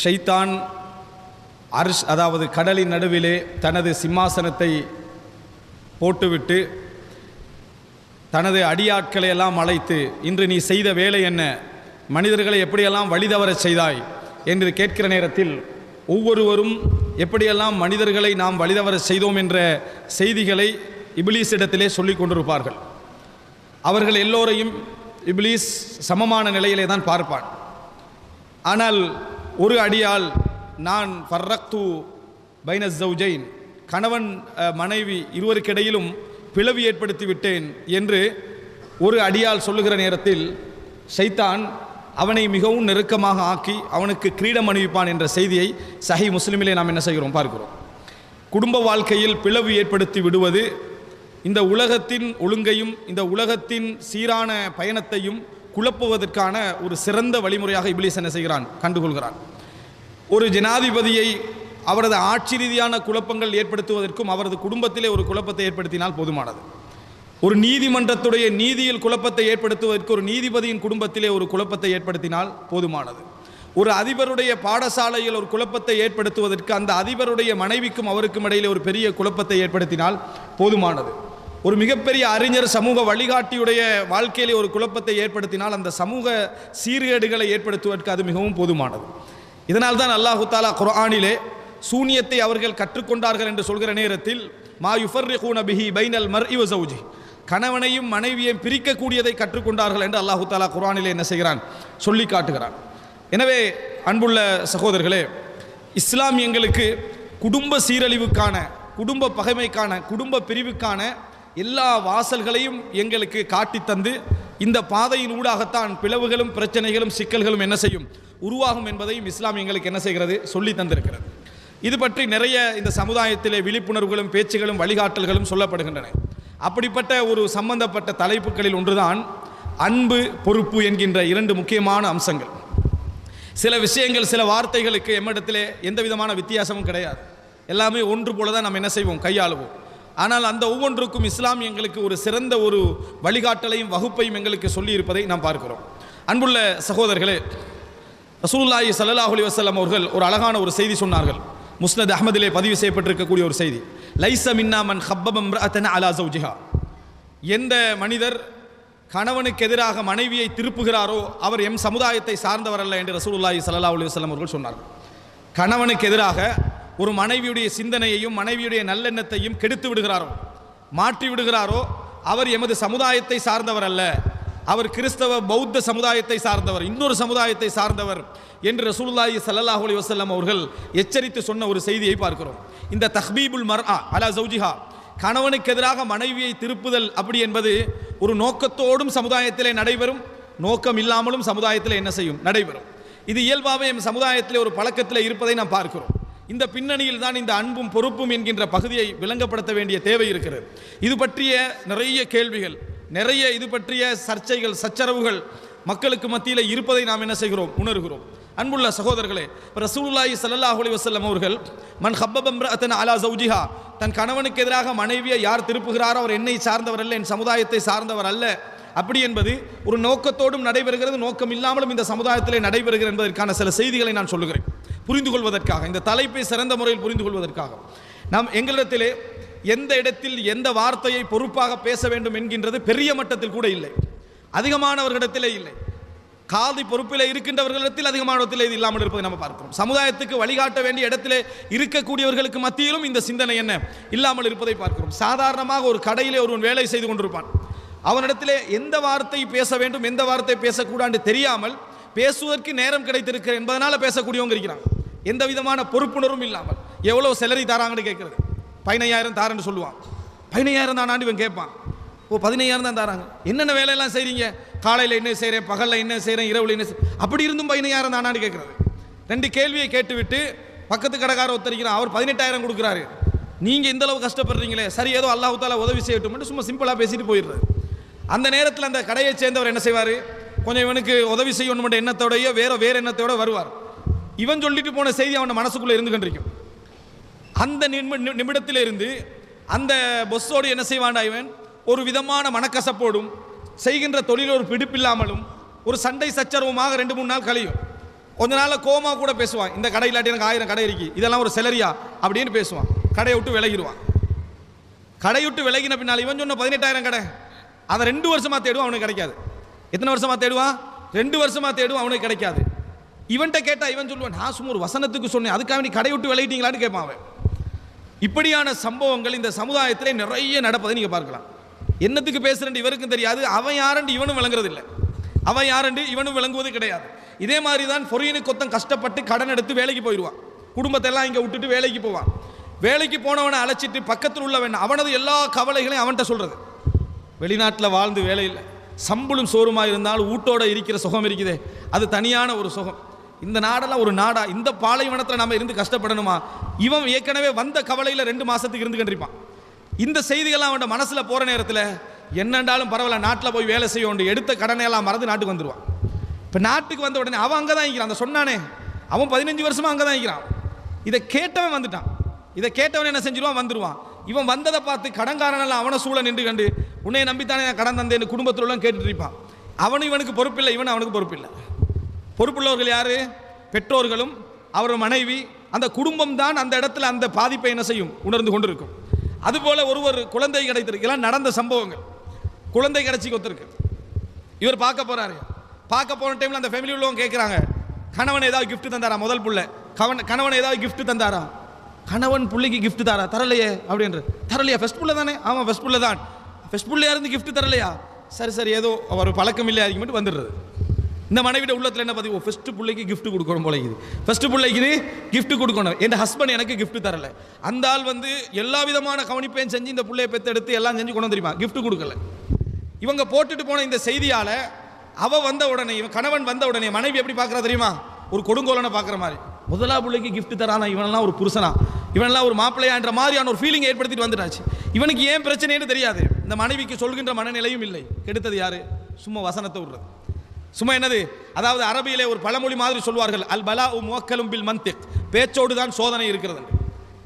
ஷைத்தான் அர்ஷ் அதாவது கடலின் நடுவிலே தனது சிம்மாசனத்தை போட்டுவிட்டு தனது அடியாட்களை எல்லாம் அழைத்து இன்று நீ செய்த வேலை என்ன? மனிதர்களை எப்படியெல்லாம் வழிதவரச் செய்தாய்? என்று கேட்கிற நேரத்தில் ஒவ்வொருவரும் எப்படியெல்லாம் மனிதர்களை நாம் வழிதவரச் செய்தோம் என்ற செய்திகளை இபிலீஸ் இடத்திலே சொல்லிக் கொண்டிருப்பார்கள். அவர்கள் எல்லோரையும் இபிலீஸ் சமமான நிலையிலே தான் பார்ப்பான். ஆனால் ஒரு அடியால் நான் ஃபர்ரக்து பைனஸ் ஜவுஜைன் கணவன் மனைவி இருவருக்கிடையிலும் பிளவு ஏற்படுத்தி விட்டேன் என்று ஒரு அடியால் சொல்லுகிற நேரத்தில் ஷைத்தான் அவனை மிகவும் நெருக்கமாக ஆக்கி அவனுக்கு கிரீடம் அணிவிப்பான் என்ற செய்தியை சஹி முஸ்லிமிலே நாம் என்ன செய்கிறோம்? பார்க்கிறோம். குடும்ப வாழ்க்கையில் பிளவு ஏற்படுத்தி விடுவது இந்த உலகத்தின் ஒழுங்கையும் இந்த உலகத்தின் சீரான பயணத்தையும் குழப்புவதற்கான ஒரு சிறந்த வழிமுறையாக இபிலிஸ் என்ன செய்கிறான் கண்டுகொள்கிறான். ஒரு ஜனாதிபதியை அவரது ஆட்சி ரீதியான குழப்பங்கள் ஏற்படுத்துவதற்கும் அவரது குடும்பத்திலே ஒரு குழப்பத்தை ஏற்படுத்தினால் போதுமானது. ஒரு நீதிமன்றத்துடைய நீதியில் குழப்பத்தை ஏற்படுத்துவதற்கு ஒரு நீதிபதியின் குடும்பத்திலே ஒரு குழப்பத்தை ஏற்படுத்தினால் போதுமானது. ஒரு அதிபருடைய பாடசாலையில் ஒரு குழப்பத்தை ஏற்படுத்துவதற்கு அந்த அதிபருடைய மனைவிக்கும் அவருக்கும் இடையிலே ஒரு பெரிய குழப்பத்தை ஏற்படுத்தினால் போதுமானது. ஒரு மிகப்பெரிய அறிஞர் சமூக வழிகாட்டியுடைய வாழ்க்கையிலே ஒரு குழப்பத்தை ஏற்படுத்தினால் அந்த சமூக சீர்கேடுகளை ஏற்படுத்துவதற்கு அது மிகவும் போதுமானது. இதனால் தான் அல்லாஹு தாலா குரானிலே சூனியத்தை அவர்கள் கற்றுக்கொண்டார்கள் என்று சொல்கிற நேரத்தில் மா யுஃபர் பிஹி பைனல் மர் இவ சௌஜி கணவனையும் மனைவியையும் பிரிக்கக்கூடியதை கற்றுக்கொண்டார்கள் என்று அல்லாஹு தாலா குரானிலே என்ன செய்கிறான்? சொல்லி காட்டுகிறான். எனவே அன்புள்ள சகோதரர்களே இஸ்லாம் எங்களுக்கு குடும்ப சீரழிவுக்கான குடும்ப பகைமைக்கான குடும்ப பிரிவுக்கான எல்லா வாசல்களையும் எங்களுக்கு காட்டித் தந்து இந்த பாதையின் ஊடாகத்தான் பிளவுகளும் பிரச்சனைகளும் சிக்கல்களும் என்ன செய்யும்? உருவாகும் என்பதையும் இஸ்லாம் எங்களுக்கு என்ன செய்கிறது? சொல்லி தந்திருக்கிறது. இது பற்றி நிறைய இந்த சமுதாயத்திலே விழிப்புணர்வுகளும் பேச்சுகளும் வழிகாட்டல்களும் சொல்லப்படுகின்றன. அப்படிப்பட்ட ஒரு சம்பந்தப்பட்ட தலைப்புகளில் ஒன்றுதான் அன்பு பொறுப்பு என்கின்ற இரண்டு முக்கியமான அம்சங்கள். சில விஷயங்கள் சில வார்த்தைகளுக்கு எம்மிடத்திலே எந்த விதமான வித்தியாசமும் கிடையாது. எல்லாமே ஒன்று போல தான் நம்ம என்ன செய்வோம்? கையாளுவோம். ஆனால் அந்த ஒவ்வொன்றுக்கும் இஸ்லாம் எங்களுக்கு ஒரு சிறந்த ஒரு வழிகாட்டலையும் வகுப்பையும் எங்களுக்கு சொல்லி இருப்பதை நாம் பார்க்கிறோம். அன்புள்ள சகோதரர்களே ரசூல்லாயி ஸல்லல்லாஹு அலைஹி அவர்கள் ஒரு அழகான ஒரு செய்தி சொன்னார்கள். முஸ்னத் அஹ்மதிலே பதிவு செய்யப்பட்டிருக்கக்கூடிய ஒரு செய்தி. லைச மின்னா மன் ஹப்பப அலா சௌஜிஹா. எந்த மனிதர் கணவனுக்கு எதிராக மனைவியை திருப்புகிறாரோ அவர் எம் சமுதாயத்தை சார்ந்தவர் அல்ல என்று ரசூல்லாயி சல்லா அலி வல்லம் அவர்கள் சொன்னார்கள். கணவனுக்கு எதிராக ஒரு மனைவியுடைய சிந்தனையையும் மனைவியுடைய நல்லெண்ணத்தையும் கெடுத்து விடுகிறாரோ? மாற்றி விடுகிறாரோ? அவர் எமது சமுதாயத்தை சார்ந்தவர் அல்ல. அவர் கிறிஸ்தவ பௌத்த சமுதாயத்தை சார்ந்தவர் இன்னொரு சமுதாயத்தை சார்ந்தவர் என்று ரசூலுல்லாஹி ஸல்லல்லாஹு அலி வசல்லம் அவர்கள் எச்சரித்து சொன்ன ஒரு செய்தியை பார்க்கிறோம். இந்த தஹ்பீபுல் மர்ஆ அலா சௌஜிஹா கணவனுக்கு எதிராக மனைவியை திருப்புதல் அப்படி என்பது ஒரு நோக்கத்தோடும் சமுதாயத்திலே நடைபெறும். நோக்கம் இல்லாமலும் சமுதாயத்தில் என்ன செய்யும்? நடைபெறும். இது இயல்பாகவே எம் சமுதாயத்தில் ஒரு பழக்கத்தில் இருப்பதை நாம் பார்க்கிறோம். இந்த பின்னணியில் தான் இந்த அன்பும் பொறுப்பும் என்கின்ற பகுதியை விளங்கப்படுத்த வேண்டிய தேவை இருக்கிறது. இது பற்றிய நிறைய கேள்விகள் நிறைய இது பற்றிய சர்ச்சைகள் சச்சரவுகள் மக்களுக்கு மத்தியில் இருப்பதை நாம் என்ன செய்கிறோம்? உணர்கிறோம். அன்புள்ள சகோதரர்களே ரசூலுல்லாஹி ஸல்லல்லாஹு அலைஹி வஸல்லம் அவர்கள் மன் ஹப்பப அலா ஜௌஜிஹா தன் கணவனுக்கு எதிராக மனைவியை யார் திருப்புகிறாரோ அவர் என்னை சார்ந்தவர் அல்ல என் சமுதாயத்தை சார்ந்தவர் அல்ல. அப்படி என்பது ஒரு நோக்கத்தோடும் நடைபெறுகிறது நோக்கம் இல்லாமலும் இந்த சமுதாயத்திலே நடைபெறுகிறது என்பதற்கான சில செய்திகளை நான் சொல்லுகிறேன். புரிந்து கொள்வதற்காக இந்த தலைப்பை சிறந்த முறையில் புரிந்து கொள்வதற்காக நாம் எங்களிடத்திலே எந்த இடத்தில் எந்த வார்த்தையை பொறுப்பாக பேச வேண்டும் என்கின்றது பெரிய மட்டத்தில் கூட இல்லை. அதிகமானவர்களிடத்திலே இல்லை. காதி பொறுப்பில் இருக்கின்றவர்களிடத்தில் அதிகமானத்தில் இது இல்லாமல் இருப்பதை நம்ம பார்க்கிறோம். சமுதாயத்துக்கு வழிகாட்ட வேண்டிய இடத்திலே இருக்கக்கூடியவர்களுக்கு மத்தியிலும் இந்த சிந்தனை என்ன? இல்லாமல் இருப்பதை பார்க்கிறோம். சாதாரணமாக ஒரு கடையிலே ஒருவன் வேலை செய்து கொண்டிருப்பான். அவனிடத்திலே எந்த வார்த்தை பேச வேண்டும் எந்த வார்த்தை பேசக்கூடாது தெரியாமல் பேசுவதற்கு நேரம் கிடைத்திருக்கிற என்பதனால் பேசக்கூடியவங்க இருக்கிறாங்க. எந்த விதமான பொறுப்புணர்வும் இல்லாமல். எவ்வளோ செலரி தாராங்கன்னு கேட்குறது. பதினையாயிரம் தாரன்னு சொல்லுவான். பதினையாயிரம் தானான்னு இவன் கேட்பான். ஓ பதினையாயிரம் தான் தராங்க. என்னென்ன வேலையெல்லாம் செய்கிறீங்க காலையில் என்ன செய்கிறேன் பகலில் என்ன செய்கிறேன் இரவில் என்ன செய் அப்படி இருந்தும் பதினையாயிரம் தானான்னு கேட்குறது ரெண்டு கேள்வியை கேட்டுவிட்டு பக்கத்து கடைக்கார ஒத்தரிக்கிறான் அவர் பதினெட்டாயிரம் கொடுக்குறாரு. நீங்கள் இந்த அளவு கஷ்டப்படுறீங்களே. சரி ஏதோ அல்லாஹ் தாலா உதவி செய்யட்டும் சும்மா சிம்பிளாக பேசிட்டு போயிடுறாரு. அந்த நேரத்தில் அந்த கடையை சேர்ந்தவர் என்ன செய்வார்? கொஞ்சம் இவனுக்கு உதவி செய்யணும் எண்ணத்தோடய வேற வேற எண்ணத்தோட வருவார். இவன் சொல்லிட்டு போன செய்தி அவன் மனசுக்குள்ளே இருந்து கொண்டிருக்கும் அந்த நிமி நி- அந்த பொஸ்ஸோடு என்ன செய்வான்டா இவன்? ஒரு விதமான மனக்கசப்போடும் செய்கின்ற தொழில் ஒரு பிடிப்பில்லாமலும் ஒரு சண்டை சச்சரவுமாக ரெண்டு மூணு நாள் கழியும். கொஞ்ச நாளில் கோமா கூட பேசுவான். இந்த கடை இல்லாட்டி எனக்கு ஆயிரம் கடை இருக்கு. இதெல்லாம் ஒரு செலரியா? அப்படின்னு பேசுவான். கடையை விட்டு விலகிடுவான். கடையை விட்டு விலகின பின்னால் இவன் சொன்ன பதினெட்டாயிரம் கடை. அதை ரெண்டு வருஷமா தேடுவோம் அவனுக்கு கிடைக்காது. எத்தனை வருஷமா தேடுவான்? ரெண்டு வருஷமா தேடுவான் அவனுக்கு கிடைக்காது. இவன்கிட்ட கேட்டா இவன் சொல்லுவான் நான் சும்மா ஒரு வசனத்துக்கு சொன்னேன் அதுக்காக நீ கடை விட்டு விளையிட்டீங்களான்னு கேட்பான் அவன். இப்படியான சம்பவங்கள் இந்த சமுதாயத்திலே நிறைய நடப்பதை நீங்க பார்க்கலாம். என்னத்துக்கு பேசுறேன் இவருக்கும் தெரியாது அவன் யாரண்டு இவனும் விளங்குறது இல்லை அவன் யாரண்டு இவனும் விளங்குவது கிடையாது. இதே மாதிரி தான் பொரியனுக்கு கொத்தம் கஷ்டப்பட்டு கடன் எடுத்து வேலைக்கு போயிடுவான். குடும்பத்தை எல்லாம் விட்டுட்டு வேலைக்கு போவான். வேலைக்கு போனவனை அழைச்சிட்டு பக்கத்தில் உள்ளவன் அவனது எல்லா கவலைகளையும் அவன்கிட்ட சொல்றது. வெளிநாட்டில் வாழ்ந்து வேலையில் சம்பளும் சோறுமா இருந்தாலும் ஊட்டோட இருக்கிற சுகம் இருக்குதே. அது தனியான ஒரு சுகம். இந்த நாடெல்லாம் ஒரு நாடா. இந்த பாலைவனத்தில் நம்ம இருந்து கஷ்டப்படணுமா? இவன் ஏற்கனவே வந்த கவலையில் ரெண்டு மாதத்துக்கு இருந்து கண்டிருப்பான் இந்த செய்திகள்லாம் அவன் மனசில் போகிற நேரத்தில் என்னண்டாலும் பரவாயில்ல நாட்டில் போய் வேலை செய்ய வேண்டிய எடுத்த கடனை எல்லாம் மறந்து நாட்டுக்கு வந்துடுவான் இப்போ நாட்டுக்கு வந்த உடனே அவன் அங்கே தான் இருக்கிறான். அந்த சொன்னானே அவன் பதினஞ்சு வருஷமா அங்கே தான் இருக்கிறான். இதை கேட்டவன் வந்துட்டான். இதை கேட்டவன் என்ன செஞ்சிருவான்? வந்துடுவான் இவன் வந்ததை பார்த்து கடன்காரனெல்லாம் அவனை சூழ நின்று கண்டு உன்னை நம்பித்தானே நான் கடன் தந்தேன்னு குடும்பத்தில் உள்ள கேட்டுட்டு இருப்பான். அவனும் இவனுக்கு பொறுப்பில்லை இவன் அவனுக்கு பொறுப்பில்லை. பொறுப்புள்ளவர்கள் யார்? பெற்றோர்களும் அவர் மனைவி. அந்த குடும்பம் தான் அந்த இடத்துல அந்த பாதிப்பை என்ன செய்யும்? உணர்ந்து கொண்டிருக்கும். அதுபோல ஒருவர் குழந்தை கிடைத்திருக்கு. எல்லாம் நடந்த சம்பவங்கள். குழந்தை கிடைச்சி கொத்திருக்கு. இவர் பார்க்க போகிறாரு பார்க்க போன டைமில் அந்த ஃபேமிலி உள்ளவங்க கேட்குறாங்க கணவன் ஏதாவது கிஃப்ட் தந்தாரா? முதல் புள்ள. கவன் கணவன் ஏதாவது கிஃப்ட் தந்தாரா? கணவன் புள்ளைக்கு கிஃப்ட் தாரா? தரலையே அப்படின்ற. தரலையா? ஃபஸ்ட் புள்ள தானே? ஆமாம் ஃபர்ஸ்ட் புள்ள தான். ஃபர்ஸ்ட் புள்ளையா இருந்து கிஃப்ட் தரலையா? சரி சரி ஏதோ அவர் பழக்கம் இல்லை அதிகமாட்டு வந்துடுறது. இந்த மனைவிட உள்ளத்தில் என்ன பதிவு? ஃபஸ்ட்டு பிள்ளைக்கு கிஃப்ட் கொடுக்கணும் போல இது ஃபர்ஸ்ட் பிள்ளைக்கு கிஃப்ட் கொடுக்கணும். என் ஹஸ்பண்ட் எனக்கு கிஃப்ட் தரல. அந்த ஆள் வந்து எல்லா விதமான கவனிப்பையும் செஞ்சு இந்த பிள்ளையை பெற்றெடுத்து எல்லாம் செஞ்சு கொண்டு தெரியுமா கிஃப்ட் கொடுக்கல. இவங்க போட்டுட்டு போன இந்த செய்தியால் அவ வந்த உடனே இவன் கணவன் வந்த உடனே மனைவி எப்படி பார்க்குறா தெரியுமா? ஒரு கொடுங்கோலனை பார்க்குற மாதிரி. முதலா பிள்ளைக்கு கிஃப்ட் தரானா? இவனெல்லாம் ஒரு புருஷனா? இவனெல்லாம் ஒரு மாப்பிள்ளையான்ற மாதிரியான ஒரு ஃபீலிங் ஏற்படுத்திட்டு வந்துட்டாச்சு. இவனுக்கு ஏன் பிரச்சனைன்னு தெரியாது. இந்த மனைவிக்கு சொல்கின்ற மனநிலையும் இல்லை. கெடுத்தது யாரு? சும்மா வசனத்தை விடுறது. சும்மா என்னது? அதாவது அரபியிலே ஒரு பழமொழி மாதிரி சொல்வார்கள் அல் பலா மோக்கலும் பில் மந்திக் பேச்சோடு தான் சோதனை இருக்கிறது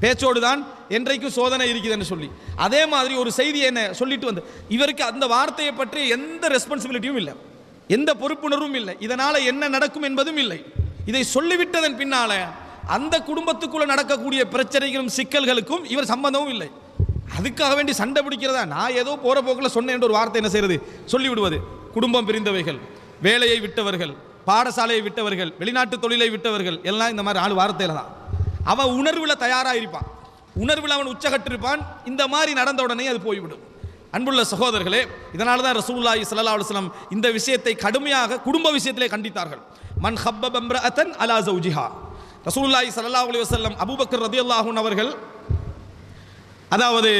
பேச்சோடு தான் என்றைக்கும் சோதனை இருக்குதுன்னு சொல்லி. அதே மாதிரி ஒரு செய்தி என்ன சொல்லிட்டு வந்து இவருக்கு அந்த வார்த்தையை பற்றி எந்த ரெஸ்பான்சிபிலிட்டியும் இல்லை. எந்த பொறுப்புணர்வும் இல்லை. இதனால் என்ன நடக்கும் என்பதும் இல்லை. இதை சொல்லிவிட்டதன் பின்னால அந்த குடும்பத்துக்குள்ள நடக்கக்கூடிய பிரச்சனைகளும் சிக்கல்களுக்கும் இவர் சம்பந்தமும் இல்லை. அதுக்காக வேண்டி சண்டை பிடிக்கிறதா? நான் ஏதோ போற போக்கில் சொன்னேன் ஒரு வார்த்தை என்ன செய்யறது? சொல்லிவிடுவது. குடும்பம் பிரிந்தவைகள் வேலையை விட்டவர்கள் பாடசாலையை விட்டவர்கள் வெளிநாட்டு தொழிலை விட்டவர்கள் எல்லாம் இந்த மாதிரி ஆள் வார்த்தையில தான். அவன் உணர்வில் தயாராக இருப்பான் உணர்வில் அவன் உச்சகட்டிருப்பான். இந்த மாதிரி நடந்த உடனே அது போய்விடும். அன்புள்ள சகோதரர்களே இதனால தான் ரசூல்லாஹி சல்லா அலுவலம் இந்த விஷயத்தை கடுமையாக குடும்ப விஷயத்திலே கண்டித்தார்கள். மன் ஹப்பப இம்ரஅத்தன் அலா ஜௌஜிஹா ரசூலுல்லாஹி ஸல்லல்லாஹு அலி வசல்லம் அபுபக்கர் ரதி அல்லாஹூன் அவர்கள் அதாவது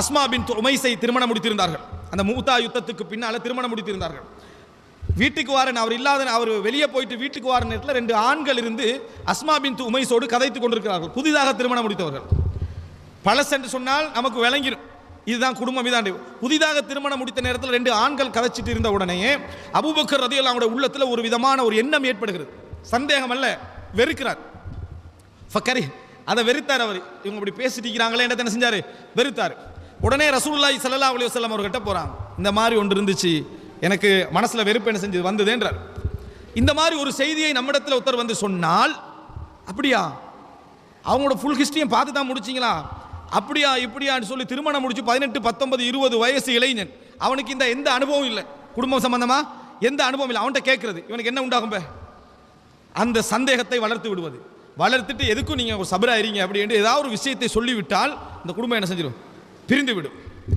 அஸ்மா பின் உமைசை திருமணம் முடித்திருந்தார்கள். அந்த மூத்தா யுத்தத்துக்கு பின்னால் திருமணம் முடித்திருந்தார்கள். வீட்டுக்கு வாரன் அவர் இல்லாத அவர் வெளியே போயிட்டு வீட்டுக்கு வார நேரத்தில் ரெண்டு ஆண்கள் இருந்து அஸ்மா பின் உமைசோடு கதைத்து கொண்டிருக்கிறார்கள். புதிதாக திருமணம் முடித்தவர்கள். பழசென்று சொன்னால் நமக்கு விளங்கிடும் இதுதான் குடும்பம் இதாண்டு. புதிதாக திருமணம் முடித்த நேரத்தில் ரெண்டு ஆண்கள் கதைச்சிட்டு இருந்த உடனேயே அபூபக்கர் ரதியல்லாவுடைய உள்ளத்தில் ஒரு விதமான ஒரு எண்ணம் ஏற்படுகிறது. சந்தேகம் அல்ல வெறுக்கிறார். ஃபக்கரி அதை வெறுத்தார் அவர். இவங்க இப்படி பேசிட்டு இருக்கிறாங்களே என்ன செஞ்சார்? வெறுத்தார். உடனே ரசூலுல்லாஹி சல்லா அலி வல்லம் அவர்கிட்ட போகிறாங்க இந்த மாதிரி ஒன்று இருந்துச்சு எனக்கு மனசில் வெறுப்பு என்ன செஞ்சது வந்ததுன்றார் இந்த மாதிரி ஒரு செய்தியை நம்மிடத்தில் ஒருத்தர் வந்து சொன்னால் அப்படியா? அவங்களோட ஃபுல் ஹிஸ்டரியும் பார்த்து தான் முடிச்சிங்களா? அப்படியா இப்படியான்னு சொல்லி திருமணம் முடிச்சு பதினெட்டு பத்தொன்பது இருபது வயசு இளைஞன். அவனுக்கு இந்த எந்த அனுபவம் இல்லை. குடும்பம் சம்பந்தமா? எந்த அனுபவம் இல்லை. அவன்கிட்ட கேட்கறது. இவனுக்கு என்ன உண்டாகும் அந்த சந்தேகத்தை வளர்த்து விடுவது. வளர்த்துட்டு எதுக்கும் நீங்கள் ஒரு சபரா இருங்க ஏதாவது ஒரு விஷயத்தை சொல்லிவிட்டால் அந்த குடும்பம் என்ன செஞ்சிடும் பிரிந்து விடும்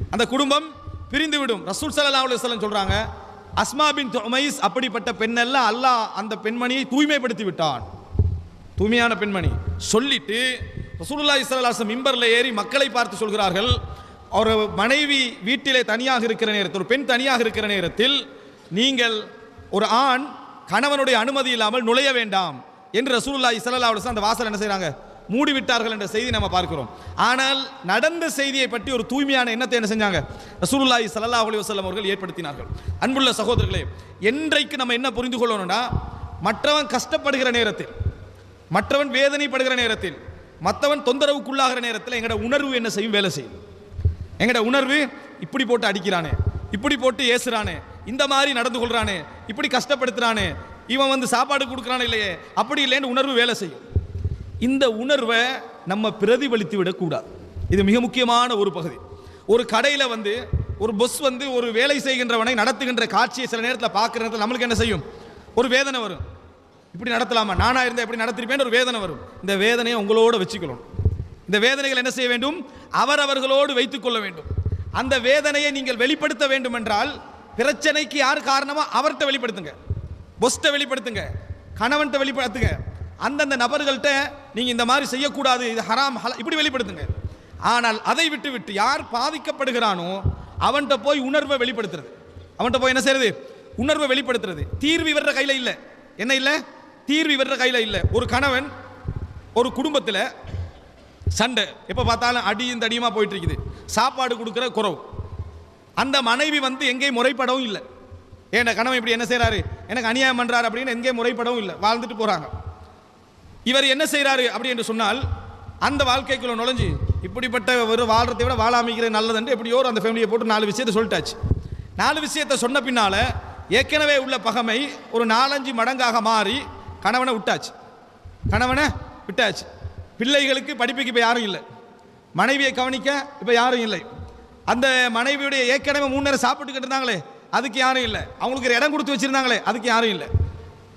அந்த குடும்பம் பிரிந்து விடும் ரசூல் சல்லா அலைஹி சொல்கிறாங்க அஸ்மா பின் உமைஸ் அப்படிப்பட்ட பெண்ணெல்லாம் அல்லாஹ் அந்த பெண்மணியை தூய்மைப்படுத்தி விட்டான் தூய்மையான பெண்மணி. சொல்லிட்டு ரசூலுல்லாஹி ஸல்லல்லாஹு மிம்பரில் ஏறி மக்களை பார்த்து சொல்கிறார்கள் அவர் மனைவி வீட்டிலே தனியாக இருக்கிற நேரத்தில் ஒரு பெண் தனியாக இருக்கிற நேரத்தில் நீங்கள் ஒரு ஆண் கணவனுடைய அனுமதி இல்லாமல் நுழைய வேண்டாம் என்று ரசூலுல்லா இஸ்லல்லா அந்த வாசல் என்ன செய்கிறாங்க மூடி விட்டார்கள் என்ற செய்தி நம்ம பார்க்கிறோம். ஆனால் நடந்த செய்தியை பற்றி ஒரு தூய்மையான எண்ணத்தை என்ன செஞ்சாங்க? ரசூலுல்லாஹி சல்லா அலி வஸல்லம் அவர்கள் ஏற்படுத்தினார்கள். அன்புள்ள சகோதரர்களே என்றைக்கு நம்ம என்ன புரிந்து கொள்ளணும்னா மற்றவன் கஷ்டப்படுகிற நேரத்தில் மற்றவன் வேதனைப்படுகிற நேரத்தில் மற்றவன் தொந்தரவுக்குள்ளாகிற நேரத்தில் எங்களோட உணர்வு என்ன செய்யும்? வேலை செய்யும். எங்களோட உணர்வு இப்படி போட்டு அடிக்கிறானே இப்படி போட்டு ஏசுறானே இந்த மாதிரி நடந்து கொள்கிறானே இப்படி கஷ்டப்படுத்துகிறானே இவன் வந்து சாப்பாடு கொடுக்குறானே இல்லையே அப்படி இல்லைன்னு உணர்வு வேலை செய்யும். இந்த உணர்வை நம்ம பிரதிபலித்து விடக்கூடாது. இது மிக முக்கியமான ஒரு பகுதி. ஒரு கடையில் வந்து ஒரு பொஸ் வந்து ஒரு வேலை செய்கின்றவனை நடத்துகின்ற காட்சியை சில நேரத்தில் பார்க்குற நேரத்தில் நம்மளுக்கு என்ன செய்யும்? ஒரு வேதனை வரும். இப்படி நடத்தலாமா? நானாக இருந்தால் எப்படி நடத்திருப்பேன்னு ஒரு வேதனை வரும். இந்த வேதனையை உங்களோட வச்சுக்கணும். இந்த வேதனைகள் என்ன செய்ய வேண்டும்? அவரவர்களோடு வைத்துக் கொள்ள வேண்டும். அந்த வேதனையை நீங்கள் வெளிப்படுத்த வேண்டும் என்றால் பிரச்சனைக்கு யார் காரணமோ அவர்கிட்ட வெளிப்படுத்துங்க. பொஸ்ட்டை வெளிப்படுத்துங்க. கணவன்கிட்ட வெளிப்படுத்துங்க. அந்தந்த நபர்கள்ட்ட நீங்கள் இந்த மாதிரி செய்யக்கூடாது இது ஹராம் ஹலா இப்படி வெளிப்படுத்துங்க. ஆனால் அதை விட்டு விட்டு யார் பாதிக்கப்படுகிறானோ அவன்கிட்ட போய் உணர்வை வெளிப்படுத்துறது. அவன்கிட்ட போய் என்ன செய்யறது உணர்வை வெளிப்படுத்துறது. தீர்வு இவர கையில் இல்லை. என்ன இல்லை? தீர்வு இவர கையில் இல்லை. ஒரு கணவன் ஒரு குடும்பத்தில் சண்டை. எப்போ பார்த்தாலும் அடியும் தடியுமா போயிட்டு இருக்குது சாப்பாடு கொடுக்குற குறவு. அந்த மனைவி வந்து எங்கேயும் முறைப்படவும் இல்லை. ஏன்டா கணவன் இப்படி என்ன செய்கிறாரு எனக்கு அநியாயம் பண்ணுறாரு அப்படின்னு எங்கேயும் முறைப்படவும் இல்லை. வாழ்ந்துட்டு போகிறாங்க இவர் என்ன செய்கிறாரு அப்படி என்று சொன்னால் அந்த வாழ்க்கைக்குள்ள நுழைஞ்சு இப்படிப்பட்ட ஒரு வாழ்றதை விட வாழாமிக்கிறது நல்லதுன்ட்டு எப்படியோ ஒரு அந்த ஃபேமிலியை போட்டு நாலு விஷயத்தை சொல்லிட்டாச்சு. நாலு விஷயத்தை சொன்ன பின்னால் ஏற்கனவே உள்ள பகமை ஒரு நாலஞ்சு மடங்காக மாறி கணவனை விட்டாச்சு. கணவனை விட்டாச்சு. பிள்ளைகளுக்கு படிப்புக்கு இப்போ யாரும் இல்லை. மனைவியை கவனிக்க இப்போ யாரும் இல்லை. அந்த மனைவியுடைய ஏற்கனவே மூணு நேரம் சாப்பிட்டுக்கிட்டு இருந்தாங்களே அதுக்கு யாரும் இல்லை. அவங்களுக்கு ஒரு இடம் கொடுத்து வச்சிருந்தாங்களே அதுக்கு யாரும் இல்லை.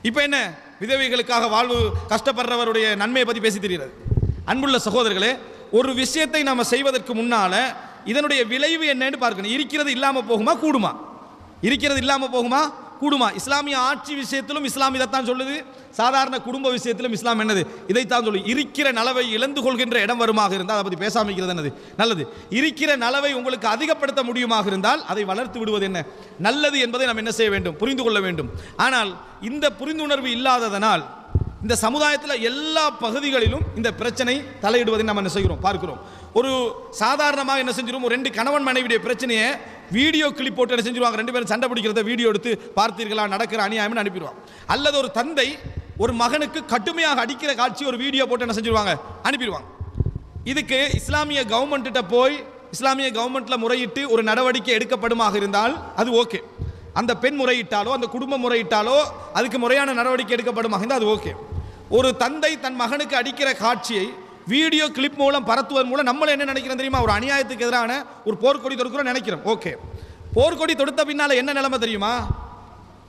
இப்போ என்ன? விதவைகளுக்காக வாழ்வு கஷ்டப்படுறவருடைய நன்மையை பற்றி பேசி தெரிகிறது. அன்புள்ள சகோதரர்களே ஒரு விஷயத்தை நம்ம செய்வதற்கு முன்னால் இதனுடைய விளைவு என்னன்னு பார்க்கணும். இருக்கிறது இல்லாமல் போகுமா கூடுமா? இருக்கிறது இல்லாமல் போகுமா கூடுமா? இஸ்லாமிய ஆட்சி விஷயத்திலும் இஸ்லாம் இதைத்தான் சொல்லுது. சாதாரண குடும்ப விஷயத்திலும் இஸ்லாம் என்னது? இதைத்தான் சொல்லு இருக்கிற நலவை இழந்து கொள்கின்ற இடம் வருமாக இருந்தால் அதை பற்றி பேசாமிக்கிறது என்னது? நல்லது. இருக்கிற நலவை உங்களுக்கு அதிகப்படுத்த முடியுமாக இருந்தால் அதை வளர்த்து விடுவது என்ன? நல்லது என்பதை நாம் என்ன செய்ய வேண்டும்? புரிந்து கொள்ள வேண்டும். ஆனால் இந்த புரிந்துணர்வு இல்லாததனால் இந்த சமுதாயத்தில் எல்லா பகுதிகளிலும் இந்த பிரச்சனை தலையிடுவதை நம்ம என்ன செய்கிறோம்? பார்க்கிறோம். ஒரு சாதாரணமாக என்ன செஞ்சிடும் ஒரு ரெண்டு கணவன் மனைவியுடைய பிரச்சனையை வீடியோ கிளிப் போட்டு என்ன செஞ்சிருவாங்க? ரெண்டு பேரும் சண்டை பிடிக்கிறத வீடியோ எடுத்து பார்த்தீர்களா? நடக்கிற அநியாயம்னு அனுப்பிடுவாங்க. அல்லது ஒரு தந்தை ஒரு மகனுக்கு கடுமையாக அடிக்கிற காட்சி ஒரு வீடியோ போட்டு என்ன செஞ்சிருவாங்க? அனுப்பிடுவாங்க. இதுக்கு இஸ்லாமிய கவர்மெண்ட்டிட்ட போய் இஸ்லாமிய கவர்மெண்ட்டில் முறையிட்டு ஒரு நடவடிக்கை எடுக்கப்படுமாக இருந்தால் அது ஓகே. அந்த பெண் முறையிட்டாலோ அந்த குடும்பம் முறையிட்டாலோ அதுக்கு முறையான நடவடிக்கை எடுக்கப்படுமாக இருந்தால் அது ஓகே. ஒரு தந்தை தன் மகனுக்கு அடிக்கிற காட்சியை வீடியோ கிளிப் மூலம் பரத்துவதன் மூலம் நம்மள என்ன நினைக்கிறோம் தெரியுமா? ஒரு அநியாயத்துக்கு எதிரான ஒரு போர்க்கொடி தொடுக்கிறோம் நினைக்கிறோம். ஓகே. போர்க்கொடி தொடுத்த பின்னால் என்ன நிலைமை தெரியுமா?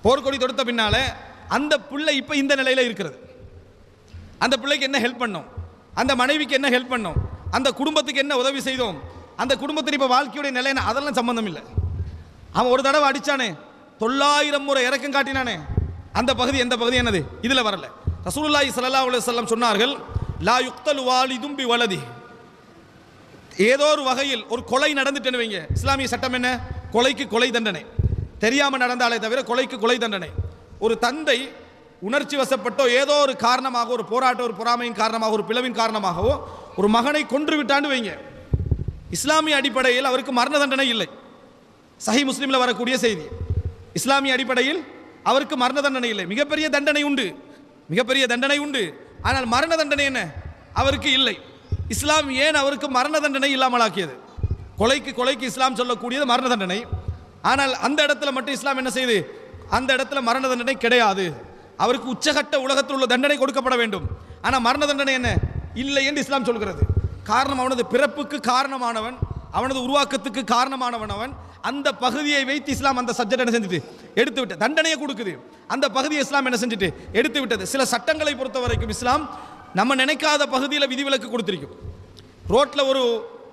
போர்க்கொடி தொடுத்த பின்னால் அந்த பிள்ளை இப்போ இந்த நிலையில் இருக்கிறது. அந்த பிள்ளைக்கு என்ன ஹெல்ப் பண்ணோம்? அந்த மனைவிக்கு என்ன ஹெல்ப் பண்ணோம்? அந்த குடும்பத்துக்கு என்ன உதவி செய்தோம்? அந்த குடும்பத்தின் இப்போ வாழ்க்கையுடைய நிலை என்ன அதெல்லாம் சம்மந்தம் இல்லை. அவன் ஒரு தடவை அடித்தானே தொள்ளாயிரம் முறை இறக்கம் காட்டினானே. அந்த பகுதி எந்த பகுதி என்னது? இதில் வரல. ரசூலுல்லாஹி சல்லா அலுவலம் சொன்னார்கள் லா யுக்தல் வாலிதும் பி வலதி ஏதோ ஒரு வகையில் ஒரு கொலை நடந்துட்டேன்னு வைங்க. இஸ்லாமிய சட்டம் என்ன? கொலைக்கு கொலை தண்டனை. தெரியாமல் நடந்தாலே தவிர கொலைக்கு கொலை தண்டனை. ஒரு தந்தை உணர்ச்சி வசப்பட்டோ ஏதோ ஒரு காரணமாக ஒரு போராட்ட ஒரு பொறாமையின் காரணமாக ஒரு பிளவின் காரணமாகவோ ஒரு மகனை கொன்று விட்டான்னு வைங்க. இஸ்லாமிய அடிப்படையில் அவருக்கு மரண தண்டனை இல்லை. சஹி முஸ்லீமில் வரக்கூடிய செய்தி. இஸ்லாமிய அடிப்படையில் அவருக்கு மரண தண்டனை இல்லை. மிகப்பெரிய தண்டனை உண்டு. மிகப்பெரிய தண்டனை உண்டு. ஆனால் மரண தண்டனை என்ன? அவருக்கு இல்லை. இஸ்லாம் ஏன் அவருக்கு மரண தண்டனை இல்லாமலாக்கியது? கொலைக்கு கொலைக்கு இஸ்லாம் சொல்லக்கூடியது மரண தண்டனை. ஆனால் அந்த இடத்துல மட்டும் இஸ்லாம் என்ன செய்யுது அந்த இடத்துல மரண தண்டனை கிடையாது. அவருக்கு உச்சகட்ட உலகத்தில் உள்ள தண்டனை கொடுக்கப்பட வேண்டும். ஆனால் மரண தண்டனை என்ன? இல்லை என்று இஸ்லாம் சொல்கிறது. காரணம் அவனது பிறப்புக்கு காரணமானவன் அவனது உருவாக்கத்துக்கு காரணமானவன் அவன். அந்த பகுதியை வைத்து இஸ்லாம் அந்த சப்ஜெக்ட் என்ன செஞ்சுட்டு? எடுத்து விட்டு தண்டனையை கொடுக்குது. அந்த பகுதியை இஸ்லாம் என்ன செஞ்சுட்டு? எடுத்து விட்டது சில சட்டங்களை பொறுத்த வரைக்கும் இஸ்லாம் நம்ம நினைக்காத பகுதியில் விதிவிலக்கு கொடுத்துருக்கும். ரோட்டில் ஒரு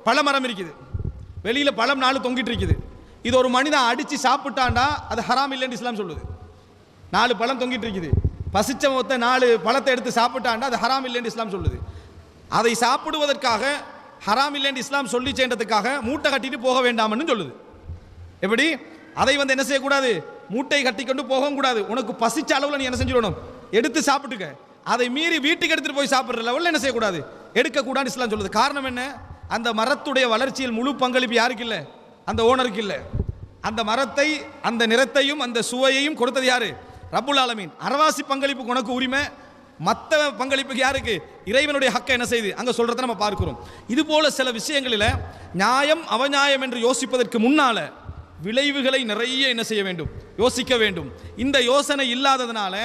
பழமரம் இருக்குது. வெளியில் பழம் நாலு தொங்கிட்டு இருக்குது. இது ஒரு மனிதன் அடித்து சாப்பிட்டாண்டா அது ஹராம் இல்லைன்னு இஸ்லாம் சொல்லுது. நாலு பழம் தொங்கிட்டு இருக்குது. பசிச்ச மொத்த நாலு பழத்தை எடுத்து சாப்பிட்டாண்டா அது ஹராம் இல்லைன்னு இஸ்லாம் சொல்லுது. அதை சாப்பிடுவதற்காக ஹராம் இல்லைன்னு இஸ்லாம் சொல்லி சேர்ந்ததுக்காக மூட்டை கட்டிட்டு போக வேண்டாம்னு சொல்லுது. எப்படி? அதை வந்து என்ன செய்யக்கூடாது? மூட்டை கட்டிக்கொண்டு போகவும் கூடாது. உனக்கு பசிச்ச அளவில் நீ என்ன செஞ்சிடணும்? எடுத்து சாப்பிட்டுக்க. அதை மீறி வீட்டுக்கு எடுத்துட்டு போய் சாப்பிட்ற லெவலில் என்ன செய்யக்கூடாது? எடுக்கக்கூடாதுன்னு இஸ்லாம் சொல்லுது. காரணம் என்ன? அந்த மரத்துடைய வளர்ச்சியில் முழு பங்களிப்பு யாருக்கு இல்லை? அந்த ஓனருக்கு இல்லை. அந்த மரத்தை அந்த நிறத்தையும் அந்த சுவையையும் கொடுத்தது யாரு? ரப்புல் ஆலமீன். அரவாசி பங்களிப்புக்கு உனக்கு உரிமை. மற்ற பங்களிப்புக்கு யாருக்கு? இறைவனுடைய ஹக்கை என்ன செய்து? அங்கே சொல்கிறத நம்ம பார்க்கிறோம். இது போல சில விஷயங்களில் நியாயம் அவநியாயம் என்று யோசிப்பதற்கு முன்னால் விளைவுகளை நிறைய என்ன செய்ய வேண்டும்? யோசிக்க வேண்டும். இந்த யோசனை இல்லாததுனால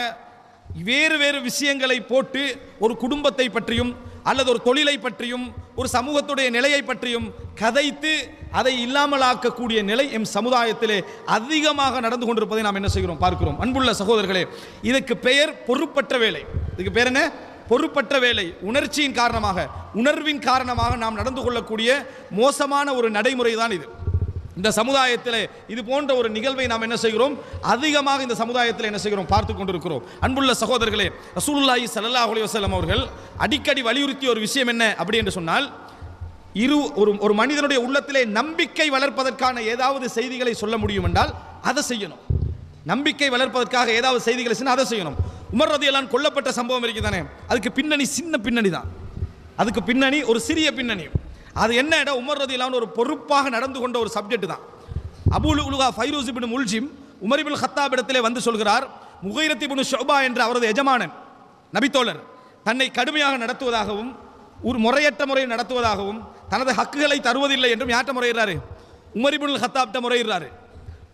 வேறு வேறு விஷயங்களை போட்டு ஒரு குடும்பத்தை பற்றியும் அல்லது ஒரு தொழிலை பற்றியும் ஒரு சமூகத்துடைய நிலையை பற்றியும் கதைத்து அதை இல்லாமலாக்கக்கூடிய நிலை எம் சமுதாயத்திலே அதிகமாக நடந்து கொண்டிருப்பதை நாம் என்ன செய்கிறோம்? பார்க்கிறோம். அன்புள்ள சகோதரர்களே இதுக்கு பெயர் பொறுப்பற்ற வேலை. இதுக்கு பேர் என்ன? பொறுப்பற்ற வேலை. உணர்ச்சியின் காரணமாக உணர்வின் காரணமாக நாம் நடந்து கொள்ளக்கூடிய மோசமான ஒரு நடைமுறை தான் இது. இந்த சமுதாயத்தில் இது போன்ற ஒரு நிகழ்வை நாம் என்ன செய்கிறோம்? அதிகமாக இந்த சமுதாயத்தில் என்ன செய்கிறோம்? பார்த்து கொண்டிருக்கிறோம். அன்புள்ள சகோதரர்களே ரசூலுல்லாஹி ஸல்லல்லாஹு அலைஹி வஸல்லம் அவர்கள் அடிக்கடி வலியுறுத்திய ஒரு விஷயம் என்ன அப்படி என்று சொன்னால் இரு ஒரு ஒரு மனிதனுடைய உள்ளத்திலே நம்பிக்கை வளர்ப்பதற்கான ஏதாவது செய்திகளை சொல்ல முடியும் என்றால் அதை செய்யணும். நம்பிக்கை வளர்ப்பதற்காக ஏதாவது செய்திகளை சொன்னால் அதை செய்யணும். உமர் ரதியெல்லாம் கொல்லப்பட்ட சம்பவம் இருக்குது தானே அதுக்கு பின்னணி சின்ன பின்னணி தான். அதுக்கு பின்னணி ஒரு சிறிய பின்னணி. அது என்ன இடம்? உமர் ரதியெல்லாம் ஒரு பொறுப்பாக நடந்து கொண்ட ஒரு சப்ஜெக்ட் தான். அபுல் உலுகா ஃபைரூஸ் இபின் முல்ஜிம் உமரிபுல் ஹத்தாப் இடத்திலே வந்து சொல்கிறார் முகைரத்தி இப்னு ஷோபா என்ற அவரது எஜமானன் நபித்தோழர் தன்னை கடுமையாக நடத்துவதாகவும் ஒரு முறையற்ற முறையில் நடத்துவதாகவும் தனது ஹக்குகளை தருவதில்லை என்றும் யார்ட்ட முறையிறாரு உமரிபுல் ஹத்தாப்ட முறையிறாரு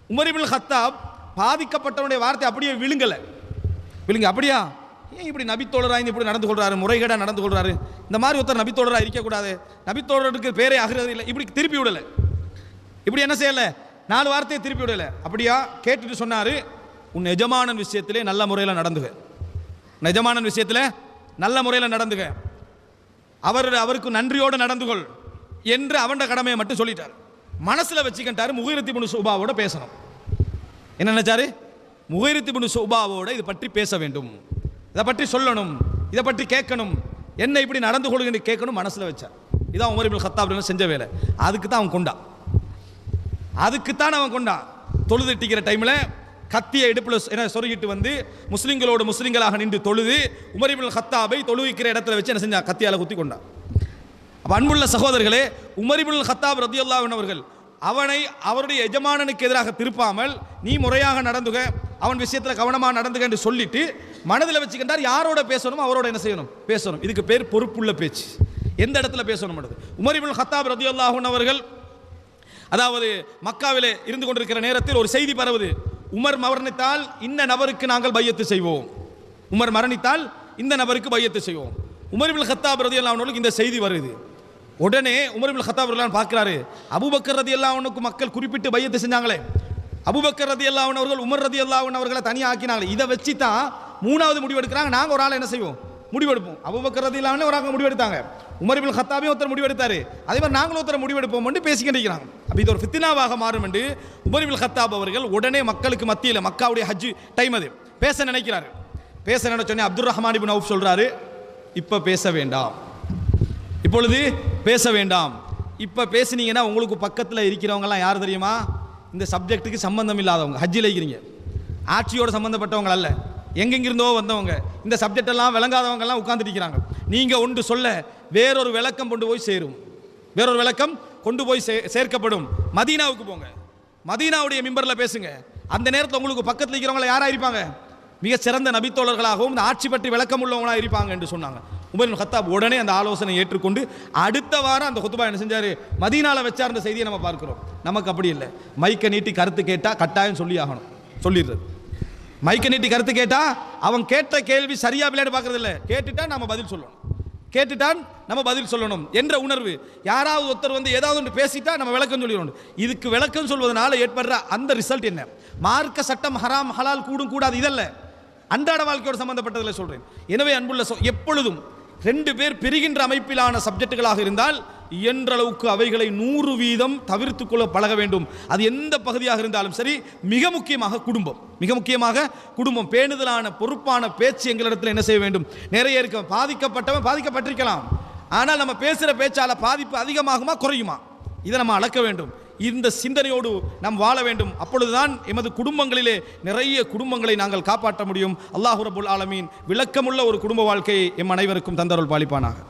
உமரிபுல் ஹத்தாப் பாதிக்கப்பட்டவனுடைய வார்த்தை அப்படியே விழுங்கலை. விழுங்க அப்படியா? ஏன் இப்படி நபித்தோழராக இப்படி நடந்து கொள்கிறாரு முறைகேடாக நடந்து கொள்கிறாரு இந்த மாதிரி ஒருத்தர் நபித்தோழராக இருக்கக்கூடாது. நபித்தோழருக்கு பேரே ஆகிறது இல்லை. இப்படி திருப்பி விடலை. இப்படி என்ன செய்யலை? நாலு வார்த்தையை திருப்பி விடலை. அப்படியா? கேட்டுட்டு சொன்னார் உன் எஜமானன் விஷயத்திலே நல்ல முறையில் நடந்துக எஜமானன் விஷயத்தில் நல்ல முறையில் நடந்துக அவர் அவருக்கு நன்றியோடு நடந்து கொள் என்று அவன் கடமையை மட்டும் சொல்லிட்டார். மனசில் வச்சுக்கிட்டாரு முகிரத்தி முனு சுபாவோட பேசணும். என்ன நினைச்சாரு? முகிரத்தி பின் சுபாவோட இது பற்றி பேச வேண்டும். இதை பற்றி சொல்லணும் இதை பற்றி கேட்கணும். என்ன இப்படி நடந்து கொள்ளுங்கன்னு கேட்கணும் மனசில் வச்சார் இதான் உமர் இப்னு கத்தாப் செஞ்ச வேலை. அதுக்கு தான் அவன் கொண்டான். அதுக்கு தான் அவன் கொண்டான். தொழுது டிக்கிற டைமில் கத்தியை இடுப்பில் என்ன சொருகிட்டு வந்து முஸ்லீம்களோடு முஸ்லீம்களாக நின்று தொழுது உமர் இப்னு தொழுவிக்கிற இடத்துல வச்சு என்ன செஞ்சான்? கத்தியால் குத்தி கொண்டான். அப்போ அன்புள்ள சகோதரர்களே உமரிபுல் ஹத்தாப் ரத்தியுல்லாவின் அவர்கள் அவனை அவருடைய எஜமானனுக்கு எதிராக திருப்பாமல் நீ முறையாக நடந்துக அவன் விஷயத்தில் கவனமாக நடந்துக என்று சொல்லிட்டு மனதில் வச்சுக்கிட்டார் யாரோட பேசணும் அவரோட என்ன செய்யணும்? பேசணும். இதுக்கு பேர் பொறுப்புள்ள பேச்சு. எந்த இடத்துல பேசணும் உமரிபுல் ஹத்தாப் ரதியுல்லாஹன் அவர்கள் அதாவது மக்காவிலே இருந்து கொண்டிருக்கிற நேரத்தில் ஒரு செய்தி பரவுது. உமர் மரணித்தால் இந்த நபருக்கு நாங்கள் பையத்து செய்வோம். உமர் மரணித்தால் இந்த நபருக்கு பையத்து செய்வோம். உமரிபுல் ஹத்தாப் ரதி அல்லாஹனுக்கு இந்த செய்தி வருது. உடனே உமரிபுல் ஹத்தாப் ரதி பார்க்கிறாரு. அபுபக்கர் ரதி அல்லாஹனுக்கு மக்கள் குறிப்பிட்டு பையத்து செஞ்சாங்களே. அபுபக்கர் ரதி அவர்கள் உமர் ரதி அவர்களை தனியாக ஆக்கினாங்களே இதை வச்சு தான் மூணாவது முடிவு எடுக்கிறாங்க நாங்கள் ஒரு ஆள் என்ன செய்வோம்? முடிவெடுப்போம். அபூபக்கர் இல்லாமல் ஒரு ஆள் முடிவெடுத்தாங்க. உமரிபுல் ஹத்தாபியும் ஒருத்தர் முடிவெடுத்தாரு. அதே மாதிரி நாங்களும் ஒருத்தர் முடிவெடுப்போம் என்று பேசிக்கிட்டு இருக்கிறாங்க. அப்போ இது ஒரு ஃபித்தினாவாக மாறும் என்று உமரிபுல் ஹத்தாப் அவர்கள் உடனே மக்களுக்கு மத்தியில் மக்காவுடைய ஹஜ் டைம் அது. பேச நினைக்கிறாரு. பேச நினைச்சோன்னே அப்துல் ரஹ்மான் இபின் சொல்கிறாரு இப்போ பேச வேண்டாம். இப்பொழுது பேச வேண்டாம். இப்போ பேசுனீங்கன்னா உங்களுக்கு பக்கத்தில் இருக்கிறவங்கலாம் யார் தெரியுமா? இந்த சப்ஜெக்ட்டுக்கு சம்மந்தம் இல்லாதவங்க. ஹஜ்ஜில் இருக்கிறீங்க. ஆட்சியோடு சம்மந்தப்பட்டவங்க அல்ல எங்கெங்கிருந்தோ வந்தவங்க இந்த சப்ஜெக்ட் எல்லாம் விளங்காதவங்க நீங்கள் இருக்கிறாங்க ஒன்று சொல்ல வேறொரு விளக்கம் கொண்டு போய் சேரும். வேறொரு விளக்கம் கொண்டு போய் சே- சேர்க்கப்படும். மதீனாவுக்கு போங்க. மதீனாவுடைய மிம்பரில் பேசுங்க. அந்த நேரத்தில் உங்களுக்கு பக்கத்தில் இருக்கிறவங்கள யாராக இருப்பாங்க மிக சிறந்த நபித்தோழர்களாகவும் இந்த ஆட்சி பற்றி விளக்கம் உள்ளவங்களாக இருப்பாங்க என்று சொன்னாங்க. உமர் ஹத்தாப் உடனே அந்த ஆலோசனை ஏற்றுக்கொண்டு அடுத்த வாரம் அந்த குத்துபா என்ன செஞ்சார்? மதீனாவில் வச்சார் அந்த செய்தியை நம்ம பார்க்குறோம். நமக்கு அப்படி இல்லை. மைக்கை நீட்டி கருத்து கேட்டால் கட்டாயம் சொல்லி ஆகணும் சொல்லிடுறது. மைக்க நீட்டி கருத்து கேட்டா அவன் கேட்ட கேள்வி சரியா விளையாடு பார்க்கறது இல்ல கேட்டுட்டா நம்ம பதில் சொல்லணும். கேட்டுட்டான் நம்ம பதில் சொல்லணும் என்ற உணர்வு. யாராவது ஒருத்தர் வந்து ஏதாவது ஒன்று பேசிட்டா நம்ம விளக்கம் சொல்லிடணும். இதுக்கு விளக்கம் சொல்வதனால ஏற்படுற அந்த ரிசல்ட் என்ன? மார்க்க சட்டம் ஹராம் ஹலால் கூடும் கூடாது இதல்ல. அன்றாட வாழ்க்கையோடு சம்பந்தப்பட்டதில் சொல்றேன். எனவே அன்புள்ள சொ- எப்பொழுதும் ரெண்டு பேர் பிரிகின்ற அமைப்பிலான சப்ஜெக்டுகளாக இருந்தால் இயன்ற அளவுக்கு அவைகளை நூறு வீதம் தவிர்த்து கொள்ள பழக வேண்டும். அது எந்த பகுதியாக இருந்தாலும் சரி மிக முக்கியமாக குடும்பம். மிக முக்கியமாக குடும்பம். பேணுதலான பொறுப்பான பேச்சு எங்களிடத்தில் என்ன செய்ய வேண்டும்? நிறைய இருக்க. பாதிக்கப்பட்டவன் பாதிக்கப்பட்டிருக்கலாம். ஆனால் நம்ம பேசுகிற பேச்சால் பாதிப்பு அதிகமாகுமா குறையுமா? இதை நம்ம அளக்க வேண்டும். இந்த சிந்தனையோடு நாம் வாழ வேண்டும். அப்பொழுதுதான் எமது குடும்பங்களிலே நிறைய குடும்பங்களை நாங்கள் காப்பாற்ற முடியும். அல்லாஹு ரபுல் ஆலமீன் விளக்கமுள்ள ஒரு குடும்ப வாழ்க்கையை எம் அனைவருக்கும் தந்தருள் பாலிப்பானாக.